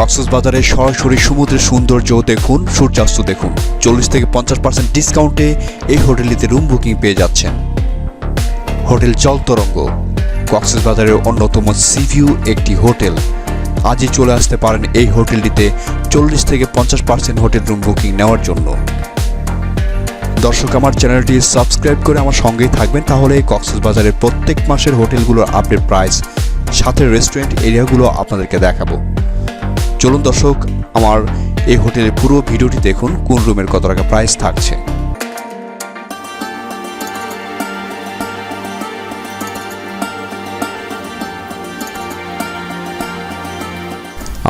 কক্সবাজারে সরাসরি সমুদ্রের সৌন্দর্য দেখুন, সূর্যাস্ত দেখুন। চল্লিশ থেকে পঞ্চাশ পার্সেন্ট ডিসকাউন্টে এই হোটেলটিতে রুম বুকিং পেয়ে যাচ্ছেন। হোটেল জলতরঙ্গ, কক্সবাজারের অন্যতম সিভিউ একটি হোটেল। আজই চলে আসতে পারেন এই হোটেলটিতে চল্লিশ থেকে পঞ্চাশ পার্সেন্ট হোটেল রুম বুকিং নেওয়ার জন্য। দর্শক, আমার চ্যানেলটি সাবস্ক্রাইব করে আমার সঙ্গেই থাকবেন, তাহলে কক্সবাজারের প্রত্যেক মাসের হোটেলগুলোর আপডেট প্রাইস সাথে রেস্টুরেন্ট এরিয়াগুলো আপনাদেরকে দেখাবো। চলুন দর্শক, আমার এই হোটেলের পুরো ভিডিওটি দেখুন, কোন রুমের কত টাকা প্রাইস থাকছে।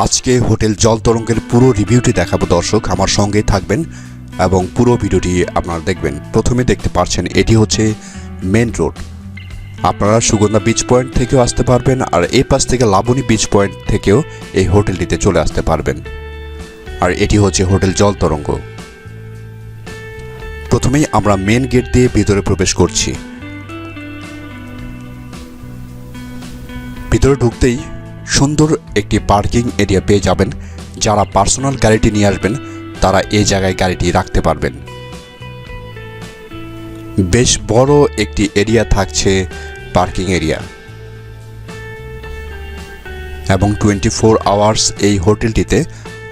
আজকে হোটেল জল তরঙ্গের পুরো রিভিউটি দেখাবো দর্শক, আমার সঙ্গেই থাকবেন এবং পুরো ভিডিওটি আপনারা দেখবেন। প্রথমে দেখতে পাচ্ছেন, এটি হচ্ছে মেন রোড আপনারা সুগন্ধা বিচ পয়েন্ট থেকেও আসতে পারবেন আর এই পাশ থেকে লাবণী বিচ পয়েন্ট থেকেও এই হোটেলটিতে চলে আসতে পারবেন। আর এটি হচ্ছে হোটেল জল তরঙ্গ। প্রথমেই আমরা মেন গেট দিয়ে ভিতরে প্রবেশ করছি। ভিতরে ঢুকতেই সুন্দর একটি পার্কিং এরিয়া পেয়ে যাবেন। যারা পার্সোনাল গাড়িটি নিয়ে আসবেন, তারা এই জায়গায় গাড়িটি রাখতে পারবেন। বেশ বড় একটি এরিয়া থাকছে পার্কিং এরিয়া এবং টোয়েন্টি ফোর আওয়ার্স এই হোটেলটিতে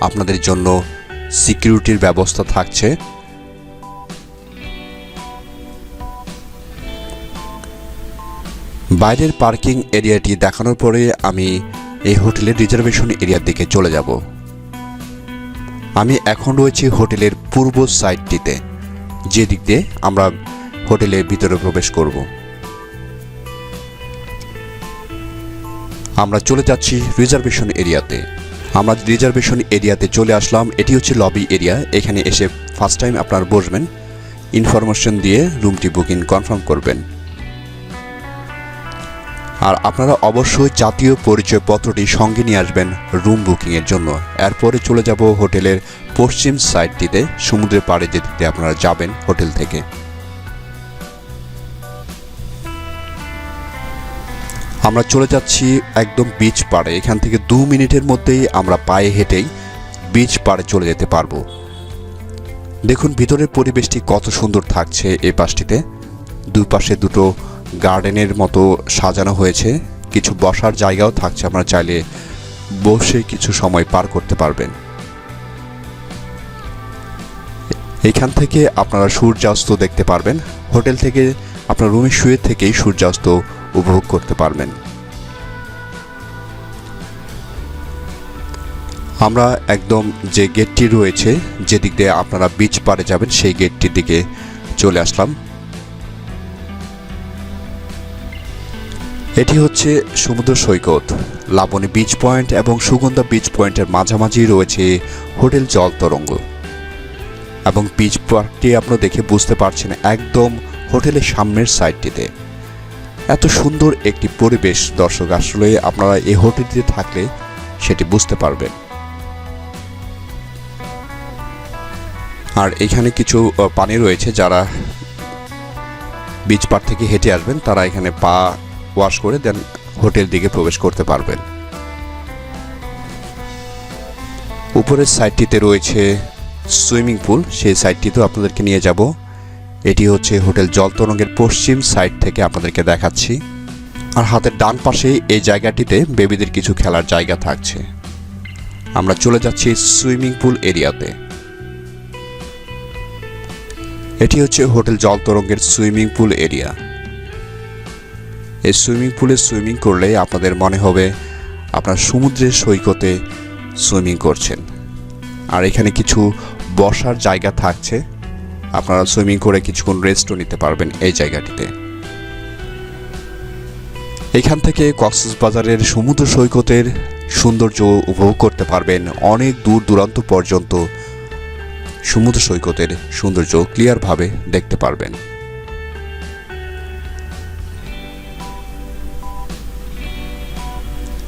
আপনাদের জন্য সিকিউরিটির ব্যবস্থা থাকছে। বাইরের পার্কিং এরিয়াটি দেখানোর পরে আমি এই হোটেলের রিজার্ভেশন এরিয়ার দিকে চলে যাব। আমি এখন রয়েছি হোটেলের পূর্ব সাইডটিতে যে দিক দিয়ে আমরা হোটেলের ভিতরে প্রবেশ করব। আমরা চলে যাচ্ছি রিজার্ভেশন এরিয়াতে। আমরা রিজার্ভেশন এরিয়াতে চলে আসলাম, এটি হচ্ছে লবি এরিয়া এখানে এসে ফার্স্ট টাইম আপনার বসবেন। ইনফরমেশন দিয়ে রুমটি বুকিং কনফার্ম করবেন। আর আপনারা অবশ্যই জাতীয় পরিচয়পত্রটি সঙ্গে নিয়ে আসবেন রুম বুকিংয়ের জন্য। এরপরে চলে যাব হোটেলের পশ্চিম সাইডটিতে সমুদ্রের পাড়ে যেতে আপনারা যাবেন হোটেল থেকে। আমরা চলে যাচ্ছি একদম বিচ পাড়ে। এখান থেকে দু মিনিটের মধ্যেই আমরা পায়ে হেঁটেই বিচ পাড়ে চলে যেতে পারব। দেখুন ভিতরের পরিবেশটি কত সুন্দর থাকছে এই পাশটিতে। দুই পাশে দুটো গার্ডেনের মতো সাজানো হয়েছে। কিছু বসার জায়গাও থাকছে আপনারা চাইলে বসে কিছু সময় পার করতে পারবেন। এখান থেকে আপনারা সূর্যাস্ত দেখতে পারবেন। হোটেল থেকে, আপনার রুমে শুয়ে থেকেই সূর্যাস্ত উপভোগ করতে পারবেন। আমরা একদম যে গেটটি রয়েছে, যেদিক দিয়ে আপনারা বিচ পারে যাবেন, সেই গেটটির দিকে চলে আসলাম। এটি হচ্ছে সমুদ্র সৈকত। লাবণী বিচ পয়েন্ট এবং সুগন্ধা বিচ পয়েন্টের মাঝামাঝি রয়েছে হোটেল জল তরঙ্গ। এবং বিচ পার্কটি আপনারা দেখে বুঝতে পারছেন একদম হোটেলের সামনের সাইডটিতে এত সুন্দর একটি পরিবেশ, দর্শক, আসলে আপনারা এই হোটেলটিতে থাকলে সেটি বুঝতে পারবেন। আর এখানে কিছু পানি রয়েছে যারা বিচ পার থেকে হেঁটে আসবেন, তারা এখানে পা ওয়াশ করে দেন হোটেল দিকে প্রবেশ করতে পারবেন। উপরের সাইডটিতে রয়েছে সুইমিং পুল সেই সাইডটিতেও আপনাদেরকে নিয়ে যাব। এটি হচ্ছে হোটেল জলতরঙ্গের পশ্চিম সাইড থেকে আপনাদেরকে দেখাচ্ছি। আর হাতের ডান পাশে এই জায়গাটিতে বেবিদের কিছু খেলার জায়গা থাকছে। আমরা চলে যাচ্ছি সুইমিং পুল এরিয়াতে। এটি হচ্ছে হোটেল জলতরঙ্গের সুইমিং পুল এরিয়া। এই সুইমিং পুলে সুইমিং করলে আপনাদের মনে হবে আপনার সমুদ্রের সৈকতে সুইমিং করছেন। আর এখানে কিছু বসার জায়গা থাকছে। আপনারা সুইমিং করে কিছুক্ষণ রেস্টও নিতে পারবেন এই জায়গাটিতে। এখান থেকে কক্সবাজারের সমুদ্র সৈকতের সৌন্দর্য উপভোগ করতে পারবেন অনেক দূর দূরান্ত পর্যন্ত সমুদ্র সৈকতের সৌন্দর্য ক্লিয়ারভাবে দেখতে পারবেন।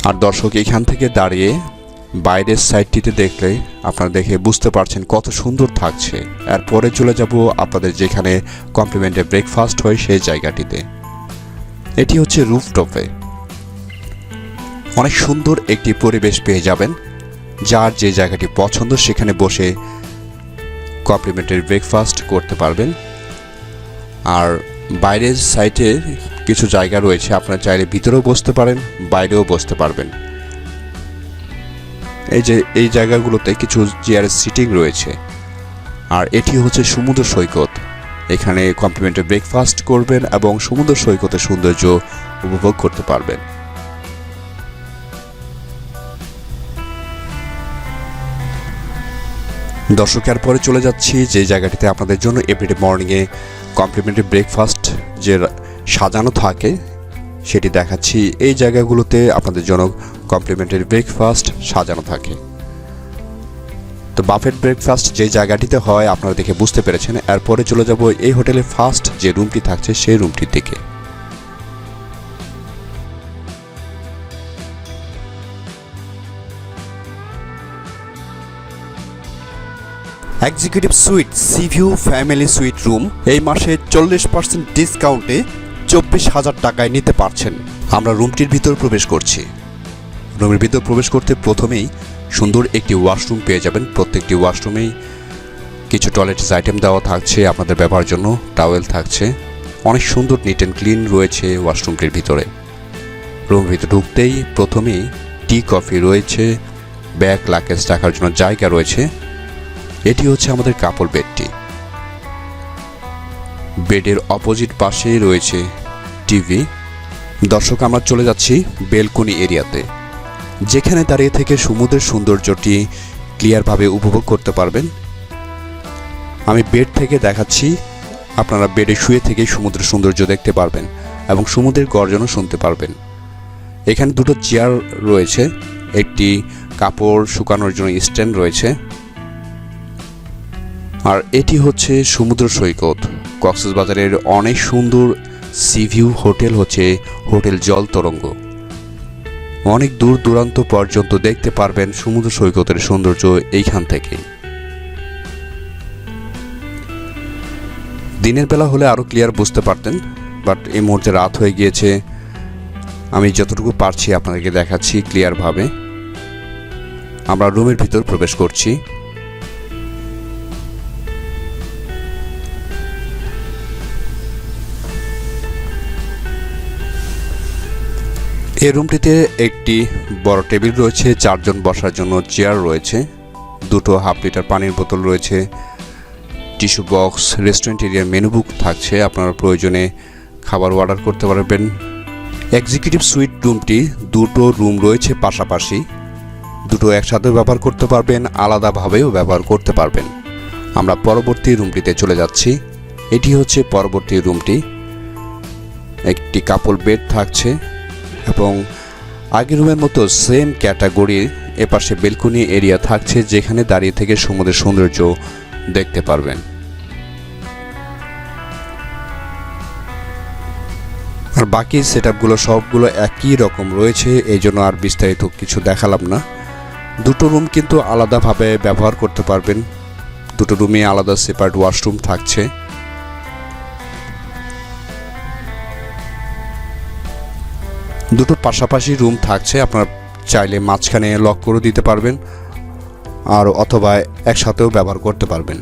আর দর্শক, এখান থেকে দাঁড়িয়ে বাইরের সাইডটিতে দেখলে আপনারা দেখে বুঝতে পারছেন কত সুন্দর থাকছে। এরপরে চলে যাব আপনাদের যেখানে কমপ্লিমেন্টে ব্রেকফাস্ট হয় সেই জায়গাটিতে। এটি হচ্ছে রুফটপে অনেক সুন্দর একটি পরিবেশ পেয়ে যাবেন। যার যে জায়গাটি পছন্দ সেখানে বসে কমপ্লিমেন্টারি ব্রেকফাস্ট করতে পারবেন। আর বাইরের সাইটে কিছু জায়গা রয়েছে, আপনারা চাইলে ভিতরেও বসতে পারেন, বাইরেও বসতে পারবেন। এই যে, এই জায়গাগুলোতে কিছু চেয়ারের সিটিং রয়েছে। আর এটি হচ্ছে সমুদ্র সৈকত। এখানে কমপ্লিমেন্টারি ব্রেকফাস্ট করবেন এবং সমুদ্র সৈকতের সৌন্দর্য উপভোগ করতে পারবেন। দর্শকের পরে চলে যাচ্ছি যে জায়গাটিতে আপনাদের জন্য এভরিডে মর্নিংয়ে কমপ্লিমেন্টারি ব্রেকফাস্ট যে সাজানো থাকে সেটি দেখাচ্ছি। এই জায়গাগুলোতে আপনাদের জন্য কমপ্লিমেন্টারি ব্রেকফাস্ট সাজানো থাকে। তো বাফেট ব্রেকফাস্ট যে জায়গাটিতে হয়, আপনারা দেখে বুঝতে পেরেছেন। এরপরে চলে যাব এই হোটেলে ফার্স্ট যে রুমটি থাকছে, সেই রুমটির দিকে। Executive suite sea view family suite room এই মাসে চল্লিশ পার্সেন্ট ডিসকাউন্টে চব্বিশ হাজার টাকায় নিতে পারছেন। আমরা রুমটির ভিতর প্রবেশ করছি। রুমের ভিতর প্রবেশ করতে প্রথমেই সুন্দর একটি ওয়াশরুম পেয়ে যাবেন। প্রত্যেকটি ওয়াশরুমেই কিছু টয়লেটস আইটেম দেওয়া থাকছে আপনাদের ব্যবহারের জন্য। টাওয়েল থাকছে। অনেক সুন্দর নিট অ্যান্ড ক্লিন রয়েছে ওয়াশরুমটির ভিতরে। রুমের ভিতরে ঢুকতেই প্রথমেই টি কফি রয়েছে। ব্যাগ লাকেজ রাখার জন্য জায়গা রয়েছে। এটি হচ্ছে আমাদের কাপড় বেডটি বেডের অপোজিট পাশেই রয়েছে টিভি। দর্শক, আমরা চলে যাচ্ছি বেলকনি এরিয়াতে, যেখানে দাঁড়িয়ে থেকে সমুদ্রের সৌন্দর্যটি ক্লিয়ারভাবে উপভোগ করতে পারবেন। আমি বেড থেকে দেখাচ্ছি, আপনারা বেডে শুয়ে থেকে সমুদ্রের সৌন্দর্য দেখতে পারবেন এবং সমুদ্রের গর্জনও শুনতে পারবেন। এখানে দুটো চেয়ার রয়েছে, একটি কাপড় শুকানোর জন্য স্ট্যান্ড রয়েছে, আর এটি হচ্ছে সমুদ্র সৈকত। কক্সবাজারের অনেক সুন্দর সিভিউ হোটেল হচ্ছে হোটেল জল তরঙ্গ। অনেক দূর দূরান্ত পর্যন্ত দেখতে পারবেন সমুদ্র সৈকতের সৌন্দর্য এইখান থেকে। দিনের বেলা হলে আরও ক্লিয়ার বুঝতে পারতেন বাট এই মুহূর্তে রাত হয়ে গিয়েছে। আমি যতটুকু পারছি আপনাদেরকে দেখাচ্ছি ক্লিয়ারভাবে আমরা রুমের ভিতর প্রবেশ করছি। এই রুমটিতে একটি বড় টেবিল রয়েছে, চারজন বসার জন্য চেয়ার রয়েছে, দুটো হাফ লিটার পানির বোতল রয়েছে, টিস্যু বক্স, রেস্টুরেন্ট এরিয়ার মেনু বুক থাকছে, আপনারা প্রয়োজনে খাবার অর্ডার করতে পারবেন। এক্সিকিউটিভ সুইট রুমটি, দুটো রুম রয়েছে পাশাপাশি, দুটো একসাথে ব্যবহার করতে পারবেন, আলাদাভাবেও ব্যবহার করতে পারবেন। আমরা পরবর্তী রুমটিতে চলে যাচ্ছি। এটি হচ্ছে পরবর্তী রুমটি। একটি কাপল বেড থাকছে। এবং আগের রুমের মতো সেম ক্যাটাগরির এপাশে বেলকনি এরিয়া থাকছে যেখানে দাঁড়িয়ে থেকে সমুদ্রের সৌন্দর্য দেখতে পারবেন। আর বাকি সেট সবগুলো একই রকম রয়েছে এই জন্য আর বিস্তারিত কিছু দেখালাম না। দুটো রুম কিন্তু আলাদাভাবে ব্যবহার করতে পারবেন। দুটো রুমে আলাদা সেপারেট ওয়াশরুম থাকছে। দুটো পাশাপাশি রুম থাকছে, আপনার চাইলে মাঝখানে লক করে দিতে পারবেন আর অথবা একসাথেও ব্যবহার করতে পারবেন।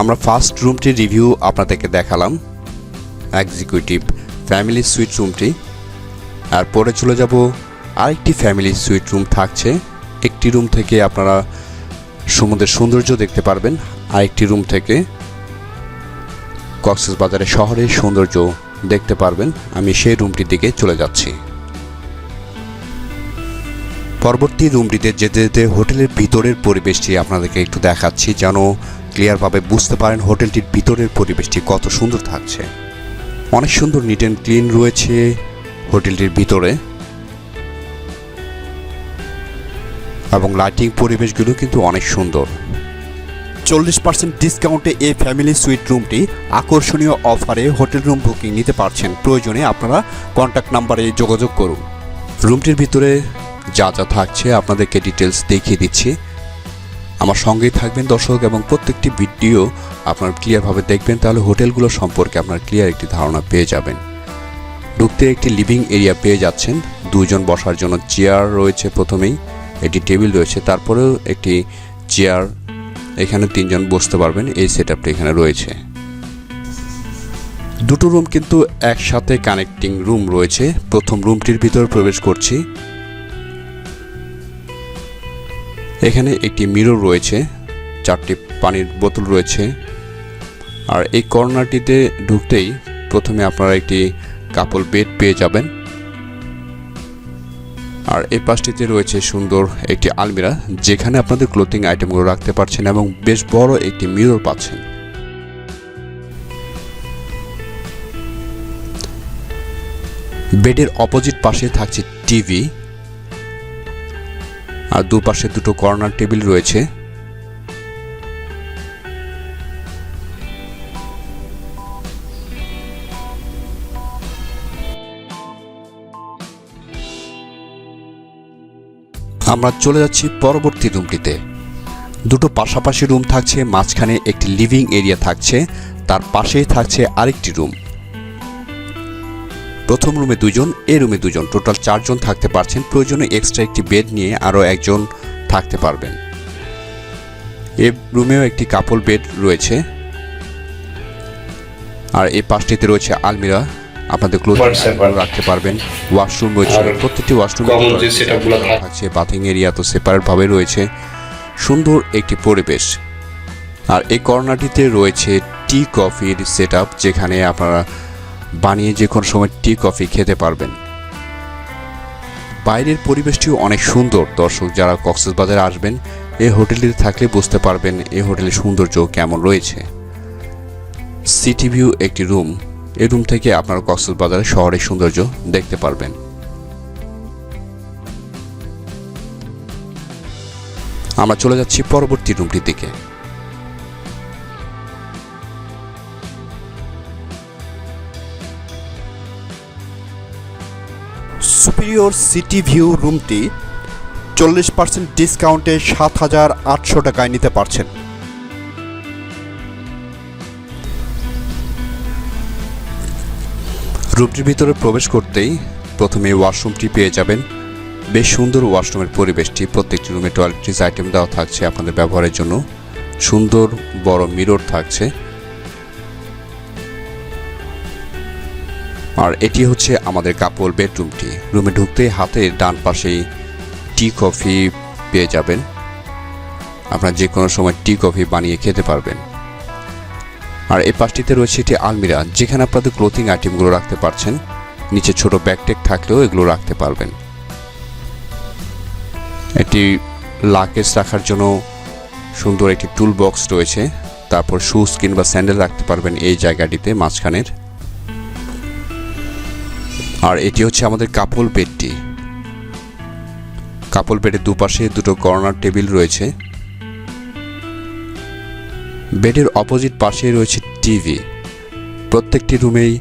আমরা ফার্স্ট রুমটির রিভিউ আপনাদেরকে দেখালাম এক্সিকিউটিভ ফ্যামিলি সুইট রুমটি আর পরে চলে যাব, আরেকটি ফ্যামিলি সুইট রুম থাকছে, একটি রুম থেকে আপনারা সমুদ্রের সৌন্দর্য দেখতে পারবেন, আরেকটি রুম থেকে কক্সবাজারের শহরের সৌন্দর্য দেখতে পারবেন, আমি সেই রুমটির দিকে চলে যাচ্ছি। পরবর্তী রুমটিতে যেতে যেতে হোটেলের ভিতরের পরিবেশটি আপনাদেরকে একটু দেখাচ্ছি, যেন ক্লিয়ারভাবে বুঝতে পারেন হোটেলটির ভিতরের পরিবেশটি কত সুন্দর থাকছে। অনেক সুন্দর নিট অ্যান্ড ক্লিন রয়েছে হোটেলটির ভিতরে। এবং লাইটিং পরিবেশগুলো কিন্তু অনেক সুন্দর। চল্লিশ পার্সেন্ট ডিসকাউন্টে এই ফ্যামিলি সুইট রুমটি আকর্ষণীয় অফারে হোটেল রুম বুকিং নিতে পারছেন। প্রয়োজনে আপনারা কন্ট্যাক্ট নাম্বারে যোগাযোগ করুন। রুমটির ভিতরে যা যা থাকছে আপনাদেরকে ডিটেলস দেখিয়ে দিচ্ছি। আমার সঙ্গেই থাকবেন দর্শক এবং প্রত্যেকটি ভিডিও আপনার ক্লিয়ারভাবে দেখবেন, তাহলে হোটেলগুলো সম্পর্কে আপনার ক্লিয়ার একটি ধারণা পেয়ে যাবেন। ঢুকতে একটি লিভিং এরিয়া পেয়ে যাচ্ছেন। দুজন বসার জন্য চেয়ার রয়েছে প্রথমেই, একটি টেবিল রয়েছে, তারপরেও একটি চেয়ার এখানে তিনজন বসতে পারবেন, এই সেট এখানে রয়েছে। দুটো রুম কিন্তু একসাথে কানেক্টিং রুম রয়েছে। প্রথম রুমটির ভিতরে প্রবেশ করছি। এখানে একটি মিরর রয়েছে, চারটি পানির বোতল রয়েছে। আর এই কর্নারটিতে ঢুকতেই প্রথমে আপনারা একটি কাপল বেড পেয়ে যাবেন। আর এই পাশটিতে রয়েছে সুন্দর একটি আলমিরা, যেখানে আপনাদের ক্লোথিং আইটেমগুলো রাখতে পারছেন এবং বেশ বড় একটি মিরর পাচ্ছেন। বেডের অপোজিট পাশে থাকছে টিভি আর দুপাশে দুটো কর্নার টেবিল রয়েছে। আমরা চলে যাচ্ছি পরবর্তী রুমটিতে। দুটো পাশাপাশি রুম থাকছে, মাঝখানে একটি লিভিং এরিয়া থাকছে, তার পাশেই থাকছে আরেকটি রুম। প্রথম রুমে দুজন, এ রুমে দুজন। টোটাল চারজন থাকতে পারছেন। প্রয়োজনে এক্সট্রা একটি বেড নিয়ে আরও একজন থাকতে পারবেন। এ রুমেও একটি কাপল বেড রয়েছে। আর এই পাশটিতে রয়েছে আলমিরা। আপনাদের One রাখতে পারবেন। ওয়াশরুম রয়েছে। প্রত্যেকটি ওয়াশরুম থাকছে বাথিং এরিয়া তো সেপারেট ভাবে রয়েছে। সুন্দর একটি পরিবেশ। আর এই কর্নারটিতে রয়েছে টি কফির সেট যেখানে আপনারা বানিয়ে যে কোনো সময় টি কফি খেতে পারবেন। বাইরের পরিবেশটিও অনেক সুন্দর। দর্শক যারা কক্সবাজারে আসবেন এই হোটেলটিতে থাকলে বুঝতে পারবেন এই হোটেলের সৌন্দর্য কেমন রয়েছে। সিটি ভিউ একটি রুম এই রুম থেকে আপনারা কক্সবাজারের শহরের সৌন্দর্য দেখতে পারবেন। আমরা চলে যাচ্ছি পরবর্তী রুমটির দিকে। সুপিরিয়র সিটি ভিউ রুমটি চল্লিশ পার্সেন্ট ডিসকাউন্টে সাত হাজার আটশো টাকায় নিতে পারছেন। রুমটির ভিতরে প্রবেশ করতেই প্রথমে ওয়াশরুমটি পেয়ে যাবেন। বেশ সুন্দর ওয়াশরুমের পরিবেশটি, প্রত্যেকটি রুমে টয়লেট্রিজ আইটেম দেওয়া থাকছে আপনাদের ব্যবহারের জন্য। সুন্দর বড় মিরর থাকছে। আর এটি হচ্ছে আমাদের কাপড় বেডরুমটি। রুমে ঢুকতেই হাতের ডান পাশেই টি কফি পেয়ে যাবেন। আপনারা যে কোনো সময় টি কফি বানিয়ে খেতে পারবেন। আর এই পাশটিতে রয়েছে একটি আলমিরা, যেখানে আপনাদের ক্লোথিং আইটেমগুলো রাখতে পারছেন। নিচে ছোট ব্যাগটেক থাকলেও এগুলো রাখতে পারবেন। একটি লাকেজ রাখার জন্য সুন্দর একটি টুল বক্স রয়েছে। তারপর শুজ কিংবা স্যান্ডেল রাখতে পারবেন এই জায়গাটিতে, মাঝখানের। আর এটি হচ্ছে আমাদের কাপল বেডটি কাপল বেডের দুপাশে দুটো কর্নার টেবিল রয়েছে। বেডের অপোজিট পাশে রয়েছে টিভি। প্রত্যেকটি রুমেই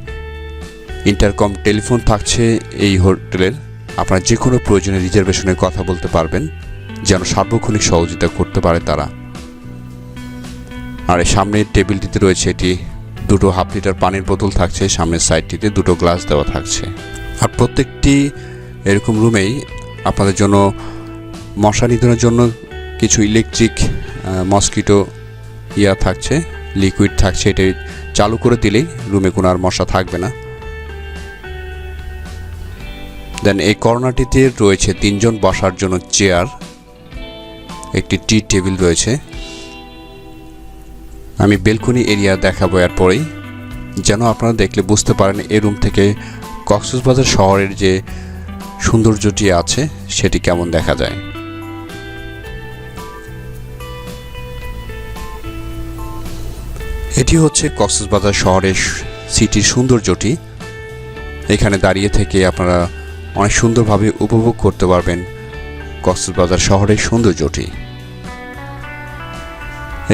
ইন্টারকম টেলিফোন থাকছে এই হোটেলের। আপনারা যে কোনো প্রয়োজনে রিজার্ভেশনের কথা বলতে পারবেন, যেন সার্বক্ষণিক সহযোগিতা করতে পারে তারা। আর এই সামনের টেবিলটিতে রয়েছে এটি। দুটো হাফ লিটার পানির বোতল থাকছে, সামনের সাইডটিতে দুটো গ্লাস দেওয়া থাকছে। আর প্রত্যেকটি এরকম রুমেই আপনাদের জন্য মশা নিধনের জন্য কিছু ইলেকট্রিক মসকিটো ইয়া থাকছে লিকুইড থাকছে, এটা চালু করে দিলেই রুমে কোনো আর মশা থাকবে না। দেন এই কর্নারটিতে রয়েছে তিনজন বসার জন্য চেয়ার একটি টি টেবিল রয়েছে। আমি বেলকনি এরিয়া দেখাবো এর পরেই যেন আপনারা দেখলে বুঝতে পারেন এই রুম থেকে কক্সবাজার শহরের যে সৌন্দর্যটি আছে, সেটি কেমন দেখা যায়। এটি হচ্ছে কক্সবাজার শহরের সিটির সৌন্দর্যটি। এখানে দাঁড়িয়ে থেকে আপনারা অনেক সুন্দরভাবে উপভোগ করতে পারবেন কক্সবাজার শহরের সৌন্দর্যটি।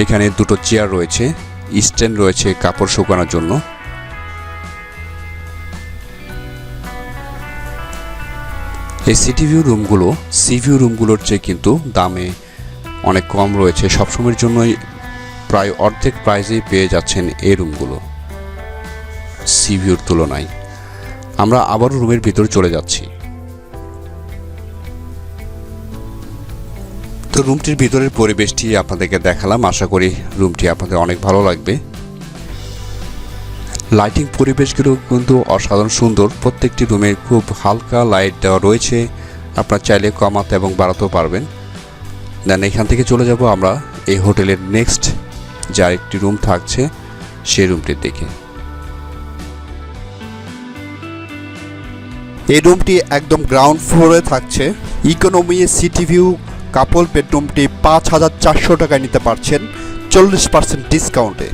এখানে দুটো চেয়ার রয়েছে, স্ট্যান্ড রয়েছে কাপড় শুকানোর জন্য। এই সিটি ভিউ রুমগুলো, সি ভিউ রুমগুলোর চেয়ে কিন্তু দামে অনেক কম রয়েছে। সবসময়ের জন্যই প্রায় অর্ধেক প্রাইজেই পেয়ে যাচ্ছেন এই রুমগুলো। সিভিউর তুলনায়। আমরা আবারও রুমের ভিতর চলে যাচ্ছি। তো রুমটির ভিতরের পরিবেশটি আপনাদেরকে দেখালাম। আশা করি রুমটি আপনাদের অনেক ভালো লাগবে। লাইটিং পরিবেশগুলো কিন্তু অসাধারণ সুন্দর। প্রত্যেকটি রুমে খুব হালকা লাইট দেওয়া রয়েছে। আপনার চাইলে কমাতে এবং বাড়াতেও পারবেন। দেন এখান থেকে চলে যাব আমরা এই হোটেলের নেক্সট যে একটি রুম থাকছে সেই রুমটির দিকে। এই রুমটি একদম গ্রাউন্ড ফ্লোরে থাকছে। ইকোনমি, সিটি ভিউ, কাপল বেডরুমটি পাঁচ হাজার চারশো টাকায় নিতে পারছেন চল্লিশ পার্সেন্ট ডিসকাউন্টে।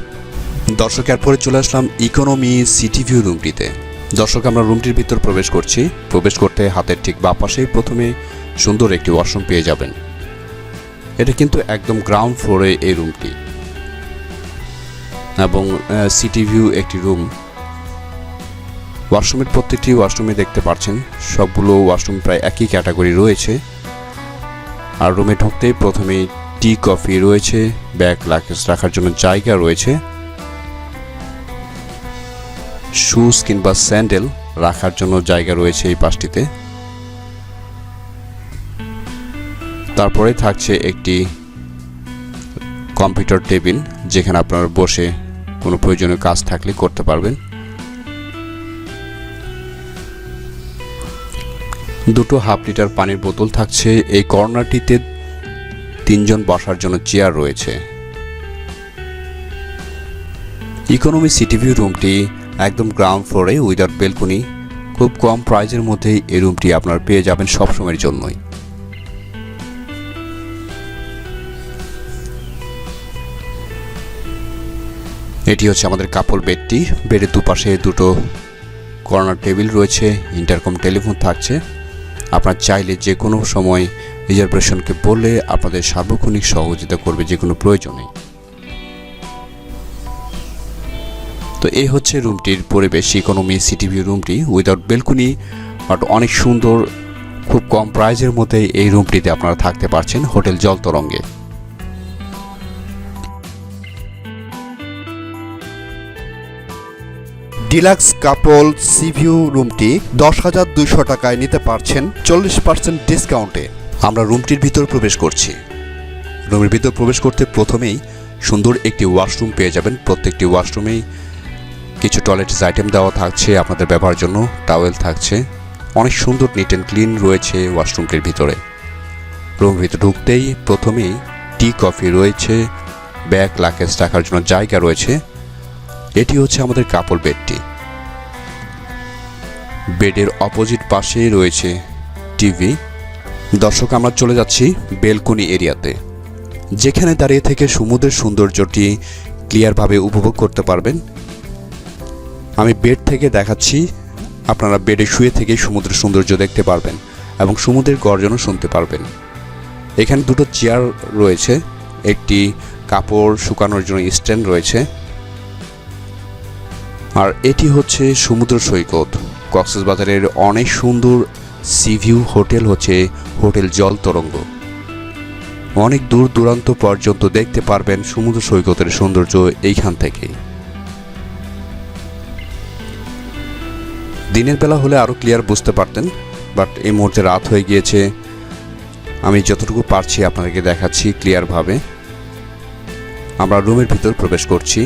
দর্শক, এরপরে চলে আসলাম ইকোনমি, সিটি ভিউ রুমটিতে। দর্শক, আমরা রুমটির ভিতর প্রবেশ করছি। প্রবেশ করতে হাতের ঠিক বা পাশেই প্রথমে সুন্দর একটি ওয়াশরুম পেয়ে যাবেন। এটা কিন্তু একদম গ্রাউন্ড ফ্লোরে এই রুমটি। এবং সিটি ভিউ একটি রুম ওয়াশরুমের প্রত্যেকটি ওয়াশরুমে দেখতে পাচ্ছেন সবগুলো ওয়াশরুম প্রায় একই ক্যাটাগরি রয়েছে। আর রুমে ঢুকতেই প্রথমেই টি কফি রয়েছে। ব্যাগ লাকেজ রাখার জন্য জায়গা রয়েছে। শুজ কিংবা স্যান্ডেল রাখার জন্য জায়গা রয়েছে এই পাশটিতে। তারপরে থাকছে একটি কম্পিউটার টেবিল যেখানে আপনারা বসে কোনো প্রয়োজনীয় কাজ থাকলে করতে পারবেন। দুটো হাফ লিটার পানির বোতল থাকছে। এই কর্নারটিতে তিনজন বসার জন্য চেয়ার রয়েছে। ইকোনমি সিটিভি রুমটি একদম গ্রাউন্ড ফ্লোরে উইদাউট বেলকনি। খুব কম প্রাইজের মধ্যেই এই রুমটি আপনার পেয়ে যাবেন সবসময়ের জন্যই। এটি হচ্ছে আমাদের কাপড় বেডটি বেডের দুপাশে দুটো কর্নার টেবিল রয়েছে ইন্টারকম টেলিফোন থাকছে। আপনার চাইলে যে কোনো সময় রিজার্ভেশনকে বললে আপনাদের সার্বক্ষণিক সহযোগিতা করবে যে কোনো প্রয়োজনে। তো এই হচ্ছে রুমটির পরিবেশ ইকোনমি সিটিভি রুমটি উইদাউট বেলকুনি বাট অনেক সুন্দর, খুব কম প্রাইজের মধ্যে এই রুমটিতে আপনারা থাকতে পারছেন হোটেল জলতরঙ্গে। ডিলাক্স কাপল সিভিউ রুমটি দশ হাজার দুইশো টাকায় নিতে পারছেন চল্লিশ পার্সেন্ট ডিসকাউন্টে। আমরা রুমটির ভিতর প্রবেশ করছি। রুমের ভিতর প্রবেশ করতে প্রথমেই সুন্দর একটি ওয়াশরুম পেয়ে যাবেন। প্রত্যেকটি ওয়াশরুমেই কিছু টয়লেটস আইটেম দেওয়া থাকছে আপনাদের ব্যবহারের জন্য। টাওয়েল থাকছে। অনেক সুন্দর নিট অ্যান্ড ক্লিন রয়েছে ওয়াশরুমটির ভিতরে। রুমের ভিতরে ঢুকতেই প্রথমেই টি কফি রয়েছে। ব্যাগ লাকেজ রাখার জন্য জায়গা রয়েছে। এটি হচ্ছে আমাদের কাপড় বেডটি। বেডের অপোজিট পাশেই রয়েছে টিভি। দর্শক, আমরা চলে যাচ্ছি বেলকনি এরিয়াতে, যেখানে দাঁড়িয়ে থেকে সমুদ্রের সৌন্দর্যটি ক্লিয়ারভাবে উপভোগ করতে পারবেন। আমি বেড থেকে দেখাচ্ছি, আপনারা বেডে শুয়ে থেকে সমুদ্রের সৌন্দর্য দেখতে পারবেন এবং সমুদ্রের গর্জনও শুনতে পারবেন। এখানে দুটো চেয়ার রয়েছে, একটি কাপড় শুকানোর জন্য স্ট্যান্ড রয়েছে। আর এটি হচ্ছে সমুদ্র সৈকত। কক্সবাজারের অনেক সুন্দর সিভিউ হোটেল হচ্ছে হোটেল জল তরঙ্গ অনেক দূর দূরান্ত পর্যন্ত দেখতে পারবেন সমুদ্র সৈকতের সৌন্দর্য এইখান থেকেই। দিনের বেলা হলে আরও ক্লিয়ার বুঝতে পারতেন বাট এই মুহূর্তে রাত হয়ে গিয়েছে। আমি যতটুকু পারছি আপনাদেরকে দেখাচ্ছি ক্লিয়ারভাবে আমরা রুমের ভিতর প্রবেশ করছি।